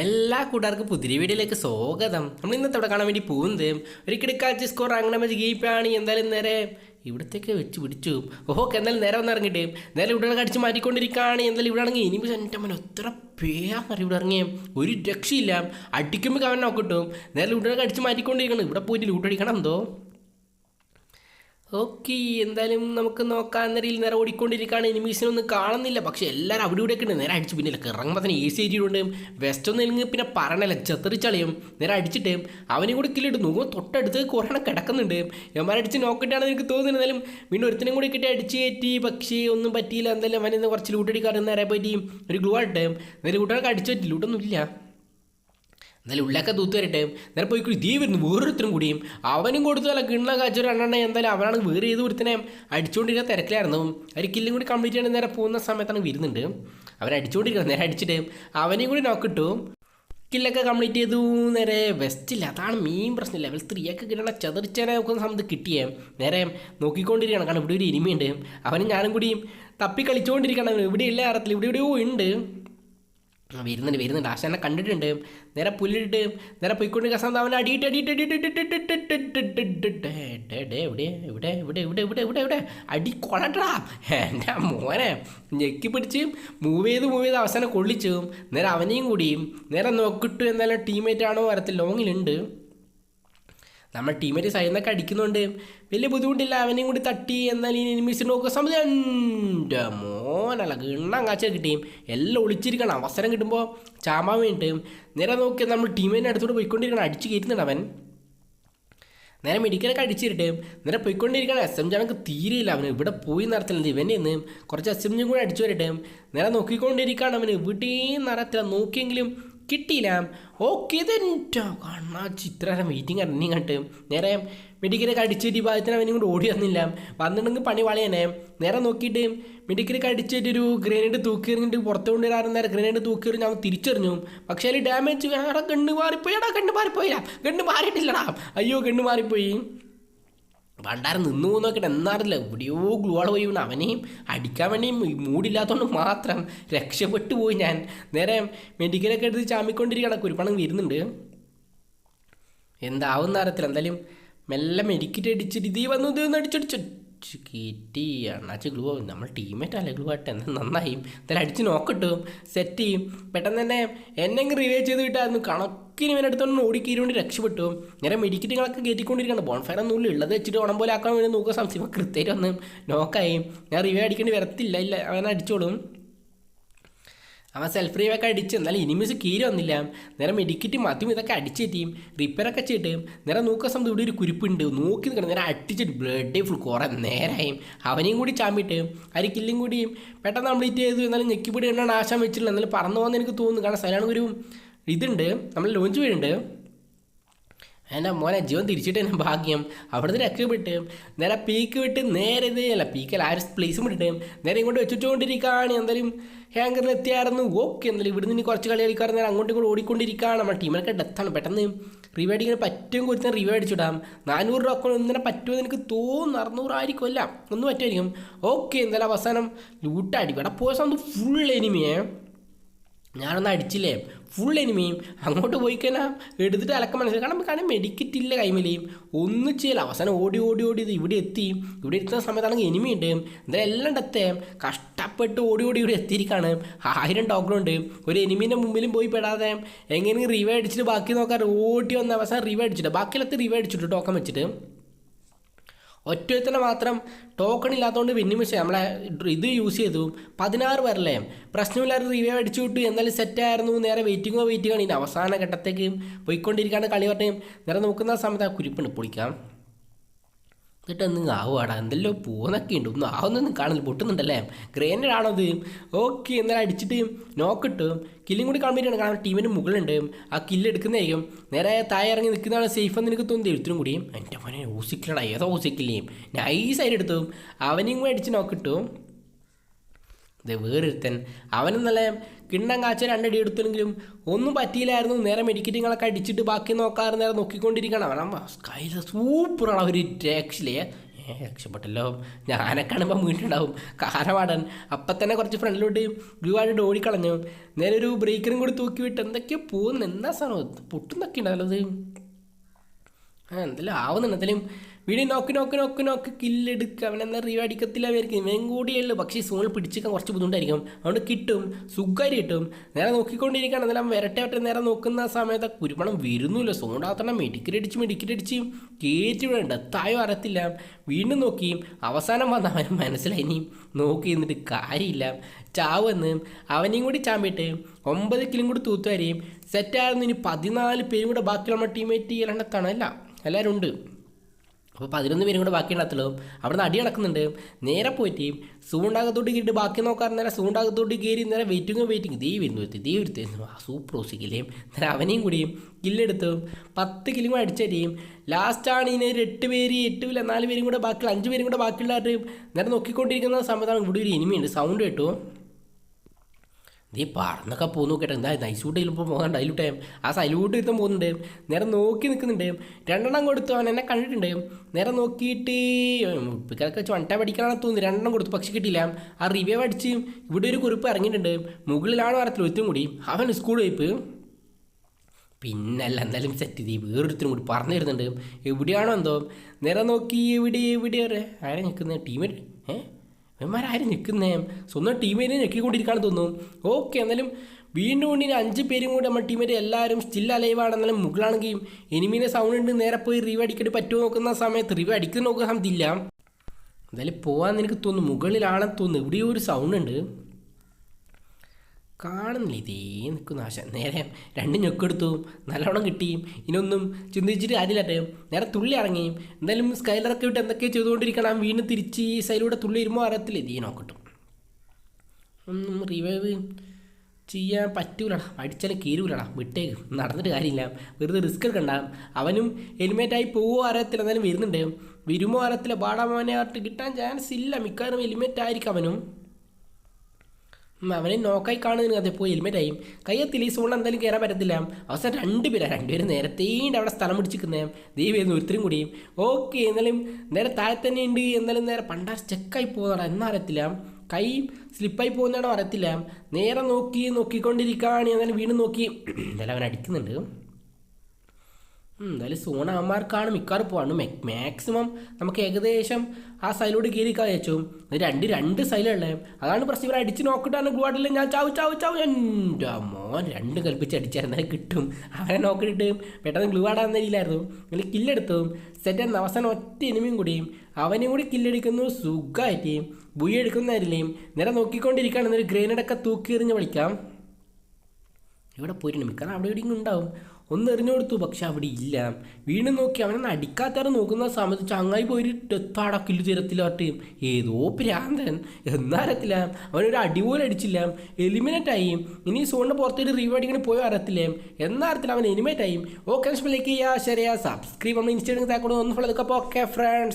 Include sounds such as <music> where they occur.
എല്ലാ കൂട്ടുകാർക്കും പുതിരി വീഡിയോയിലേക്ക് സ്വാഗതം. നമ്മൾ ഇന്നത്തെ അവിടെ കാണാൻ വേണ്ടി പോകുന്നത് ഒരു കിടക്കാച്ച് സ്കോർ അങ്ങനെ മതി ഗീപ്പാണ് എന്തായാലും നേരെ ഇവിടത്തേക്ക് വെച്ച് പിടിച്ചു. ഓക്കെ എന്തായാലും നേരെ വന്ന് ഇറങ്ങിയിട്ട് നേരെ ഇവിടെ അടിച്ച് മാറ്റിക്കൊണ്ടിരിക്കുകയാണ്. എന്തായാലും ഇവിടെ ആണെങ്കിൽ ഇനി എന്റെ മോനെ എത്ര പേയാന്നറിയ ഇവിടെ ഇറങ്ങിയ? ഒരു രക്ഷയില്ല. അടിക്കുമ്പോൾ അവൻ നോക്കിട്ടും നേരെ ഇവിടെ അടിച്ച് മാറ്റിക്കൊണ്ടിരിക്കണം. ഇവിടെ പോയിട്ട് ലൂട്ടടിക്കണം എന്തോ? ഓക്കെ എന്തായാലും നമുക്ക് നോക്കാൻ നിരയിൽ നേരെ ഓടിക്കൊണ്ടിരിക്കുകയാണ്. എനിമീസിനൊന്നും കാണുന്നില്ല. പക്ഷേ എല്ലാവരും അവിടെ ഇവിടെയൊക്കെ ഉണ്ട്. നേരെ അടിച്ച് പിന്നെ ഇറങ്ങുമ്പോൾ തന്നെ എ സി ഏരിയയുണ്ട് വെസ്റ്റ് ഒന്നും ഇല്ലെങ്കിൽ പിന്നെ പറയണല്ല? ചെത്തറിച്ചളയും നേരെ അടിച്ചിട്ട് അവനും കൂടി കില്ലിട്ട് നോക്കുമ്പോൾ തൊട്ടടുത്ത് കുറേ കിടക്കുന്നുണ്ട്. എമാരടിച്ച് നോക്കിയിട്ടാണ് എനിക്ക് തോന്നുന്നത്. എന്നാലും വീണ്ടും ഒരുത്തിനും കൂടി കിട്ടി അടിച്ച് കയറ്റി. പക്ഷേ ഒന്നും പറ്റിയില്ല. എന്തായാലും അവനിന്ന് കുറച്ച് ലൂട്ടടിക്കാറ് നേരെ പറ്റി ഒരു ഗ്ലൂ ആയിട്ട് നേരെ കൂട്ടുകാർക്ക് അടിച്ചു പറ്റി. ലൂട്ടൊന്നും ഇല്ല. എന്നാലും ഉള്ളൊക്കെ തൂത്ത് വരട്ടെ. നേരെ പോയി ഇതേ വരുന്നു വേറൊരുത്തരും കൂടിയും അവനും കൊടുത്തല്ല കിണ്ണ കാച്ചൊരു എണ്ണെണ്ണ എന്തായാലും അവനാണ് വേറെ ഏത് കൊടുത്തനെ അടിച്ചുകൊണ്ടിരിക്കുന്ന തിരക്കിലായിരുന്നു. അവർ കില്ലും കൂടി കംപ്ലീറ്റ് ചെയ്യണം നേരെ പോകുന്ന സമയത്താണ് വരുന്നുണ്ട്. അവരടിച്ചുകൊണ്ടിരിക്കുന്നത് നേരെ അടിച്ചിട്ട് അവനെയും കൂടി നോക്കിട്ടു കില്ലൊക്കെ കംപ്ലീറ്റ് ചെയ്തു. നേരെ വെസ്റ്റില്ല അതാണ് മെയിൻ പ്രശ്നം ലെവൽ ത്രീ ഒക്കെ കിട്ടണ ചതറിച്ചേനെ നോക്കുന്ന സമയത്ത് കിട്ടിയേ. നേരെ നോക്കിക്കൊണ്ടിരിക്കുകയാണ്. കാരണം ഇവിടെ ഒരു ഇനിമയുണ്ട് അവനും ഞാനും കൂടിയും തപ്പി കളിച്ചുകൊണ്ടിരിക്കണം ഇവിടെ ഇല്ല അറത്തിൽ ഇവിടെ എവിടെയോ ഉണ്ട്. വരുന്നുണ്ട് വരുന്നുണ്ട് എന്നെ കണ്ടിട്ടുണ്ട് നേരെ പുല്ലിട്ട് നേരെ പോയിക്കൊണ്ട് സമയത്ത് അവൻ അടിയിട്ട് അടിയിട്ട് എവിടെ ഇവിടെ ഇവിടെ ഇവിടെ ഇവിടെ ഇവിടെ ഇവിടെ ഇവിടെ അടി കൊള്ളട്ടാ എന്റെ മോനെ ഞെക്കി പിടിച്ച് മൂവ് ചെയ്ത് മൂവ് ചെയ്ത് അവസാനം കൊള്ളിച്ചു നേരെ അവനെയും കൂടിയും നേരെ നോക്കിട്ട് എന്തായാലും ടീമേറ്റ് ആണോ വരത്തിൽ ലോങ്ങിലുണ്ട് നമ്മൾ ടീമേറ്റ് സൈഡിൽ നിന്നൊക്കെ അടിക്കുന്നുണ്ട്. വലിയ ബുദ്ധിമുട്ടില്ല അവനെയും കൂടി തട്ടി എന്നാൽ ഈ എനിമീസിന് നോക്കുക. സമയം മോനല്ല ഗണ്ണം കാച്ച കിട്ടിയും. എല്ലാം ഒളിച്ചിരിക്കണം. അവസരം കിട്ടുമ്പോൾ ചാമ്പാൻ വേണ്ടിയിട്ട് നേരെ നോക്കി നമ്മൾ ടീമേറ്റിന്റെ അടുത്തോട്ട് പോയിക്കൊണ്ടിരിക്കണം. അടിച്ച് കയറ്റുന്നുണ്ട് അവൻ. നേരെ മെഡിക്കലൊക്കെ അടിച്ചിട്ട് നേരെ പോയിക്കൊണ്ടിരിക്കണം. എസ് എം ജി അവനക്ക് തീരെയില്ല അവന് ഇവിടെ പോയി നടത്തില്ല ഇവന്റെ നിന്ന് കുറച്ച് എസ് എം ജി കൂടെ അടിച്ചു വരട്ടെ. നേരെ നോക്കിക്കൊണ്ടിരിക്കുകയാണ് അവന്. ഇവിടെയും നടത്തില്ല നോക്കിയെങ്കിലും കിട്ടിയില്ല. ഓക്കെ കണ്ണാ ചിത്രം വെയിറ്റിംഗ് കറങ്ങി കണ്ട്. നേരെ മെഡിക്കലൊക്കെ അടിച്ചിട്ട് ഈ ഭാഗത്തിന് അവനും കൂടെ ഓടി വന്നില്ല. വന്നിട്ടുണ്ടെങ്കിൽ പണി വളയനെ. നേരെ നോക്കിയിട്ട് മെഡിക്കലൊക്കെ അടിച്ചിട്ട് ഒരു ഗ്രനേഡ് തൂക്കി എറിഞ്ഞിട്ട് പുറത്ത് കൊണ്ടുവരാറുണ്ട് നേരെ ഗ്രനേഡ് തൂക്കി എറിഞ്ഞ് അവൻ തിരിച്ചെറിഞ്ഞു. പക്ഷേ അതിൽ ഡാമേജ് വേറെ കണ്ണ് മാറിപ്പോയി. എടാ കണ്ണ് മാറിപ്പോയില്ല. കണ്ണ് മാറിയിട്ടില്ലടാ. അയ്യോ കണ്ണ് മാറിപ്പോയി. പണ്ടാരം നിന്നു നോക്കിയിട്ട് എന്നാറില്ല എവിടെയോ ഗ്ലൂവാൾ പോയി. വീണ് അവനെയും അടിക്കാൻ വേണ്ടിയും മൂടില്ലാത്തതുകൊണ്ട് മാത്രം രക്ഷപ്പെട്ടു പോയി ഞാൻ. നേരെ മെഡിക്കലൊക്കെ എടുത്ത് ചാമിക്കൊണ്ടിരിക്കുകയാണ് കുരുപ്പണം വരുന്നുണ്ട്. എന്താവുന്ന അറിയത്തില്ല എന്തായാലും മെല്ലെ മെഡിക്കറ്റ് അടിച്ചിട്ട് ഇതീ വന്നു ഇത് അടിച്ചടിച്ചു കിട്ടി അണ്ണാച്ച് ഗ്ലൂ ആവും നമ്മൾ ടീമേറ്റ് അല്ലേ ഗ്ലൂ ആട്ടെ? എന്നാൽ നന്നായി. എന്തായാലും അടിച്ച് നോക്കട്ടും സെറ്റ് ചെയ്യും. പെട്ടെന്ന് തന്നെ എന്നെ റിവൈവ് ചെയ്ത് വിട്ടായിരുന്നു. കണക്കിന് ഇവനെ എടുത്തോണ്ട് ഓടിക്കീരുകൊണ്ട് രക്ഷപ്പെട്ടു. നേരെ മെഡിക്കറ്റുകളൊക്കെ ബോൺ ബോൺഫയർ ഒന്നും ഉള്ളത് വെച്ചിട്ട് ഓണം പോലെ ആക്കാൻ വേണ്ടി നോക്കുക സംശയം കൃത്യമായിട്ട് വന്ന് നോക്കായി ഞാൻ റിവേ അടിക്കേണ്ടി വരത്തില്ല. ഇല്ല അവൻ അടിച്ചോളും. അവൻ സെൽഫ് റീവൊക്കെ അടിച്ച് എന്നാലും ഇനിമീസ് കീരി വന്നില്ല. നേരെ മെഡിക്കറ്റ് മദ്യം ഇതൊക്കെ അടിച്ചേറ്റിയും റിപ്പയറൊക്കെ ചെയ്തിട്ട് നേരെ നോക്കുക സമയത്ത് ഇവിടെ ഒരു കുരിപ്പുണ്ട്. നോക്കി നിൽക്കണം. നേരെ അടിച്ചിട്ട് ബ്ലഡ് ഫുൾ കുറേ നേരമായും അവനെയും കൂടി ചാമ്പിട്ട് അരി കില്ലും കൂടിയും പെട്ടെന്ന് കംപ്ലീറ്റ് ചെയ്തു. എന്നാലും ഞെക്കിപ്പിടി എണ്ണ ആശാൻ വെച്ചിട്ടില്ല എന്നാലും പറന്നു പോകുന്ന എനിക്ക് തോന്നുന്നു. കാരണം സ്ഥലമാണ് ഒരു ഇതുണ്ട് നമ്മൾ ലോഞ്ച് വീടുണ്ട് എന്റെ മോനെ ജീവൻ തിരിച്ചിട്ട് തന്നെ ഭാഗ്യം. അവിടുന്ന് രക്ഷപ്പെട്ട് നേരെ പീക്ക് വിട്ട് നേരെ ഇത് അല്ല പീക്കല്ല ആ ഒരു പ്ലേസും വിട്ടിട്ട് നേരെ ഇങ്ങോട്ട് വെച്ചിട്ടുകൊണ്ടിരിക്കുകയാണ് എന്തായാലും ഹാങ്കറിൽ എത്തിയായിരുന്നു. ഓക്കെ എന്തായാലും ഇവിടുന്ന് ഇനി കുറച്ച് കളി കളിക്കാറ് നേരെ അങ്ങോട്ടും ഇങ്ങോട്ട് ഓടിക്കൊണ്ടിരിക്കുകയാണ് നമ്മുടെ ടീമിനൊക്കെ ഡെത്താണ് പെട്ടെന്ന് റിവൈഡ് ഇങ്ങനെ പറ്റും കൊടുത്ത് റിവൈഡ് അടിച്ചിടാം നാനൂറ് രൂപ ഒന്നിനെ പറ്റുമോ എനിക്ക് തോന്നുന്നു. അറുന്നൂറായിരിക്കും അല്ല ഒന്നും പറ്റുമായിരിക്കും. ഓക്കെ എന്തായാലും അവസാനം ലൂട്ടായിരിക്കും അവിടെ പോയ സമയത്ത് ഫുൾ എനിമിയേ ഞാനൊന്ന് അടിച്ചില്ലേ? ഫുൾ എനിമയും അങ്ങോട്ട് പോയി കഴിഞ്ഞാൽ എടുത്തിട്ട് അലക്കം മനസ്സിലായി. കാരണം കാരണം മെഡിക്കറ്റ് ഇല്ല കൈമലയും ഒന്നും ചെയ്യില്ല. അവസാനം ഓടി ഓടി ഓടി ഇത് ഇവിടെ എത്തി. ഇവിടെ എത്തുന്ന സമയത്താണെങ്കിൽ എനിമി ഉണ്ട്. എന്തായാലും എല്ലാം ഡത്തേ കഷ്ടപ്പെട്ട് ഓടി ഓടി ഇവിടെ എത്തിയിരിക്കുകയാണ് ആയിരം ഡോക്ടറുണ്ട് ഒരു എനിമീന്റെ മുമ്പിലും പോയി പെടാതെ എങ്ങനെയെങ്കിലും റിവേ അടിച്ചിട്ട് ബാക്കി നോക്കാൻ ഓടി വന്ന അവസാനം റിവേ അടിച്ചിട്ട് ബാക്കിയിലത്തെ റിവേ അടിച്ചിട്ട് ടോക്കൺ വെച്ചിട്ട് ഒറ്റത്തിന് മാത്രം ടോക്കൺ ഇല്ലാത്തതുകൊണ്ട് വിന്നിമിഷ നമ്മളെ ഇത് യൂസ് ചെയ്തു. പതിനാറ് പേരല്ലേ പ്രശ്നമില്ലാതെ റിവ്യൂ അടിച്ചു വിട്ടു. എന്നാലും സെറ്റായിരുന്നു നേരെ വെയിറ്റിങ്ങോ വെയിറ്റിങ്ങോ ഇനി അവസാന ഘട്ടത്തേക്ക് പോയിക്കൊണ്ടിരിക്കുകയാണ് കളി പറഞ്ഞ്. നേരെ നോക്കുന്ന സമയത്ത് ആ കുരിപ്പുണ്ട്. പൊളിക്കാം. എന്നിട്ട് ഒന്ന് ആവുവാടാ. എന്തെല്ലോ പോകുന്നൊക്കെ ഉണ്ട്. ഒന്നും ആവുന്നൊന്നും കാണില്ല പൊട്ടുന്നുണ്ടല്ലേ? ഗ്രേനഡ് ആണോ ഓക്കെ എന്നാൽ അടിച്ചിട്ട് നോക്കിട്ട്. കില്ലും കൂടി കാണുമ്പോഴാണ് കാരണം ടീമിന് മുകളിലുണ്ട്. ആ കില്ല് എടുക്കുന്നതായിരിക്കും നേരെ താഴെ ഇറങ്ങി നിൽക്കുന്നതാണ് സേഫ് എന്ന് എനിക്ക് തോന്നുന്നു എഴുത്തിനും കൂടിയും എന്റെ മോനെ ഊസിക്കലടാ ഏതോ ഊസിക്കില്ലേയും നൈസായിട്ട് എടുത്തു. അവനെയും കൂടി അടിച്ച് നോക്കിട്ടു. ഇത് വേറൊരുത്തൻ. അവനും നല്ല കിണ്ണം കാച്ച രണ്ടടി എടുത്തെങ്കിലും ഒന്നും പറ്റിയില്ലായിരുന്നു. നേരെ മെഡിക്കറ്റിങ്ങളൊക്കെ അടിച്ചിട്ട് ബാക്കി നോക്കാറ് നേരെ നോക്കിക്കൊണ്ടിരിക്കണം അവൻ സ്കൈല സൂപ്പറാണ് അവർ രക്ഷയിലേ ഏ രക്ഷപ്പെട്ടല്ലോ. ഞാനൊക്കെ കാണുമ്പോൾ വീണ്ടുണ്ടാവും കാരവാടൻ അപ്പം തന്നെ കുറച്ച് ഫ്രണ്ടിലോട്ട് ഗ്ലൂ ആയിട്ട് ഓടിക്കളഞ്ഞു നേരെ ഒരു ബ്രേക്കറും കൂടി തൂക്കി വിട്ട് എന്തൊക്കെയോ പോകുന്നു എന്താ സാധനം? പൊട്ടുന്നൊക്കെ ഉണ്ടല്ലോ അത് എന്തെല്ലാം ആവുന്നുണ്ട്. വീഡിയോ നോക്കി നോക്കി നോക്കി നോക്കി കില്ലെടുക്കുക അവൻ എന്നാൽ റീവ് അടിക്കത്തില്ല അവർക്ക് ഇവൻ കൂടിയുള്ളൂ പക്ഷേ സോണിൽ പിടിച്ചിരിക്കാൻ കുറച്ച് ബുദ്ധിമുട്ടായിരിക്കും. അതുകൊണ്ട് കിട്ടും സുഖമായിട്ട് കിട്ടും. നേരെ നോക്കിക്കൊണ്ടിരിക്കുകയാണ്. എന്നാലും വരട്ടെ വരട്ടെ നേരെ നോക്കുന്ന സമയത്ത് കുരുമണം വരുന്നില്ല സോണ്ടാത്തണം മെഡിക്കലടിച്ച് മെഡിക്കലടിച്ച് കയറ്റി വിടണ്ട. എത്തായോ അറിയത്തില്ല. വീണ്ടും നോക്കി. അവസാനം വന്ന അവൻ മനസ്സിലായി. ഇനി നോക്കി നിന്നിട്ട് കാര്യമില്ല. ചാവെന്ന് അവനെയും കൂടി ചാമ്പിട്ട് ഒമ്പത് കിലും കൂടി തൂത്തുവരെയും സെറ്റായിരുന്നു ഇനി പതിനാല് പേരും കൂടെ ബാക്കിയുള്ള ടീമേറ്റ് ചെയ്യലെണ്ണത്താണ് അല്ല എല്ലാവരും ഉണ്ട്. അപ്പോൾ പതിനൊന്ന് പേരും കൂടെ ബാക്കി ഉണ്ടാകത്തുള്ളൂ അവിടെ നിന്ന് അടി നടക്കുന്നുണ്ട്. നേരെ പോയിട്ട് സൂണ്ടാകത്തോട്ട് കയറിയിട്ട് ബാക്കി നോക്കാൻ നേരെ സൂണ്ടാകത്തോട്ട് കയറി നേരെ വെയിറ്റിങ്ങും വെയിറ്റിംഗ് ദൈവം വരുന്നു എത്തി ദൈവം വരുത്തി ആ സൂപ്പർ ഓസിക്കില്ലേ നേരെ അവനെയും കൂടിയും കില്ലെടുത്തു പത്ത് കിലും കൂടെ അടിച്ചടിയും ലാസ്റ്റാണ് ഇതിന് ഒരു എട്ട് പേര് എട്ട് ഇല്ല നാല് പേരും കൂടെ ബാക്കിയുള്ള അഞ്ച് പേരും കൂടെ ബാക്കിയുള്ളവർ നേരെ നോക്കിക്കൊണ്ടിരിക്കുന്ന സമയത്താണ് ഇവിടെ ഒരു ഇനിമയുണ്ട് സൗണ്ട് കേട്ടു. നീ പറന്നൊക്കെ പോകുന്നു നോക്കിയിട്ട് എന്താ നൈസൂട്ട് ചിലപ്പോൾ പോകാണ്ട് അതിലൂട്ടേം ആ സൈലൂട്ട് ഇരുത്തം പോകുന്നുണ്ട്. നേരെ നോക്കി നിൽക്കുന്നുണ്ട്. രണ്ടെണ്ണം കൊടുത്തു അവൻ എന്നെ കണ്ടിട്ടുണ്ട്. നേരെ നോക്കിയിട്ട് ഇപ്പൊക്കെ വെച്ച് വണ്ടാ പഠിക്കാനാണ് തോന്നുന്നു. രണ്ടെണ്ണം കൊടുത്തു പക്ഷെ കിട്ടിയില്ല. ആ റിവ്യൂ അടിച്ച് ഇവിടെ ഒരു കുറിപ്പ് ഇറങ്ങിയിട്ടുണ്ട്. മുകളിലാണ് വാരത്തിൽ ഒരുത്തും കൂടി. അവൻ സ്കൂൾ വയ്പ്പ് പിന്നല്ല എന്തായാലും സെറ്റ് ചെയ്ത് വേറൊരുത്തരും കൂടി പറഞ്ഞു തരുന്നുണ്ട്. എവിടെയാണോ എന്തോ. നേരെ നോക്കി എവിടെ എവിടെ? ആരാ നിൽക്കുന്നത് ടീമേറ്റ് ഏ? ഇവന്മാരാരും നിൽക്കുന്നേ സ്വന്തം ടീമേറ്റിനെ ഞെക്കിക്കൊണ്ടിരിക്കുകയാണെന്ന് തോന്നുന്നു. ഓക്കെ എന്നാലും വീണ്ടും കൊണ്ട് ഇനി അഞ്ച് പേരും കൂടി നമ്മുടെ ടീമേറ്റ് എല്ലാവരും സ്റ്റിൽ അലൈവാണ് എന്നാലും മുകളാണെങ്കിൽ എനിമീനെ സൗണ്ട് ഉണ്ട് നേരെ പോയി റിവ് അടിക്കട്ട് പറ്റുമോ നോക്കുന്ന സമയത്ത് റിവ് അടിക്കുന്ന നോക്കുന്ന സമയത്തില്ല എന്തായാലും പോകാൻ എനിക്ക് തോന്നുന്നു മുകളിലാണെന്ന് തോന്നുന്നു. ഇവിടെയും ഒരു സൗണ്ട് ഉണ്ട്. കാണുന്നില്ല. ഇതേ നിൽക്കുന്ന ആശ. നേരെ രണ്ട് ഞൊക്കെടുത്തു. നല്ലോണം കിട്ടിയും ഇനൊന്നും ചിന്തിച്ചിട്ട് കാര്യമില്ലട്ടെ നേരെ തുള്ളി ഇറങ്ങിയും എന്തായാലും സ്കൈലറൊക്കെ വിട്ട് എന്തൊക്കെ ചെയ്തുകൊണ്ടിരിക്കണം. വീണ്ടും തിരിച്ച് ഈ സൈഡിലൂടെ തുള്ളി ഇരുമ്പോൾ അറിയത്തില്ല. ഇതേ നോക്കട്ടും ഒന്നും റിവൈവ് ചെയ്യാൻ പറ്റൂലടാ. അടിച്ചാലും കീരൂലടാ വിട്ടേക്ക്. നടന്നിട്ട് കാര്യമില്ല. വെറുതെ റിസ്ക് എടുക്കണ്ട. അവനും ഹെൽമെറ്റായി പോവോ അറിയത്തില്ല. എന്തായാലും വരുന്നുണ്ട്. വരുമോ അറിയത്തില്ല. ബാടാമോനെ ആയിട്ട് കിട്ടാൻ ചാൻസ് ഇല്ല. മിക്കവാറും ഹെൽമെറ്റ് ആയിരിക്കും അവനും. അവനെ നോക്കായി കാണുന്നതിന് അതെ പോയി ഹെൽമെറ്റായി കയ്യത്തിൽ ഈ സോണിൽ എന്തായാലും കയറാൻ പറ്റത്തില്ല. അവസാനം രണ്ട് പേരാ രണ്ടുപേരും നേരത്തേണ്ട് അവിടെ സ്ഥലം പിടിച്ചിരിക്കുന്നത് ദൈവം ഒരുത്തരും കൂടി. ഓക്കെ എന്നാലും നേരെ താഴെ തന്നെ ഉണ്ട്. എന്നാലും നേരെ പണ്ടാ സ്റ്റെക്കായി പോകുന്നതാണ് എന്നറിയത്തില്ല കൈ സ്ലിപ്പായി പോകുന്നതാണോ അറിയത്തില്ല. നേരെ നോക്കി നോക്കിക്കൊണ്ടിരിക്കുകയാണ് എന്നാലും വീണ്ടും നോക്കി. <clears throat> എന്തായാലും അവൻ അടിക്കുന്നുണ്ട്. എന്തായാലും സോണ അമ്മമാർക്കാണ് മിക്കവാറും പോകാണ് മാക്സിമം നമുക്ക് ഏകദേശം ആ സൈലോട് കയറിക്കാൻ വെച്ചു. രണ്ട് രണ്ട് സൈലുള്ളേ അതാണ് പ്രശ്നം. ഇവർ അടിച്ച് നോക്കിയിട്ടാണ് ഗുവാട്ടിൽ ഞാൻ ചാവ് ചാവ് ചാവ്. എന്റെ മോൻ രണ്ട് കൽപ്പിച്ച് അടിച്ചായിരുന്നാലും കിട്ടും. അവനെ നോക്കിയിട്ട് പെട്ടെന്ന് ഗ്ലൂ ആടാൻ തരില്ലായിരുന്നു അല്ലെങ്കിൽ കില്ലെടുത്തു സെറ്റ് എന്ന അവസാനം ഒറ്റ ഇനിമയും കൂടിയും അവനെയും കൂടി കില്ലടിക്കുന്നു സുഖമായിട്ട് ബുയി എടുക്കുന്നതായിരിക്കും നേരെ നോക്കിക്കൊണ്ടിരിക്കുകയാണ്. എന്നൊരു ഗ്രേനഡൊക്കെ തൂക്കി എറിഞ്ഞ് വിളിക്കാം ഇവിടെ പോയിട്ടുണ്ട് മിക്കവാറും അവിടെ എവിടെയെങ്കിലും ഉണ്ടാവും. ഒന്ന് എറിഞ്ഞു കൊടുത്തു പക്ഷെ അവിടെ ഇല്ല. വീണ് നോക്കി അവനെ അടിക്കാത്തവരെ നോക്കുന്ന സമയത്ത് ചങ്ങായി പോയിട്ട് എത്താടാ കില്ലു തീരത്തിലോട്ട് ഏതോ പ്രാന്തൻ. എന്നറിയത്തില്ല അവനൊരു അടിപോലെ അടിച്ചില്ല. എലിമിനേറ്റ് ആയി. ഇനി സോണിന് പുറത്തേക്ക് റീവ് അടിങ്ങനെ പോയോ അറിയത്തില്ലേ? എന്നറിയത്തില്ല അവൻ എലിമിനേറ്റ് ആയി. ഓക്കെ ലൈക്ക് ചെയ്യുക സബ്സ്ക്രൈബ് നമ്മൾ ഇൻസ്റ്റാഗ്രാം താക്കൂടെ ഒന്ന് ഫോളോ ഓക്കെ ഫ്രണ്ട്സ്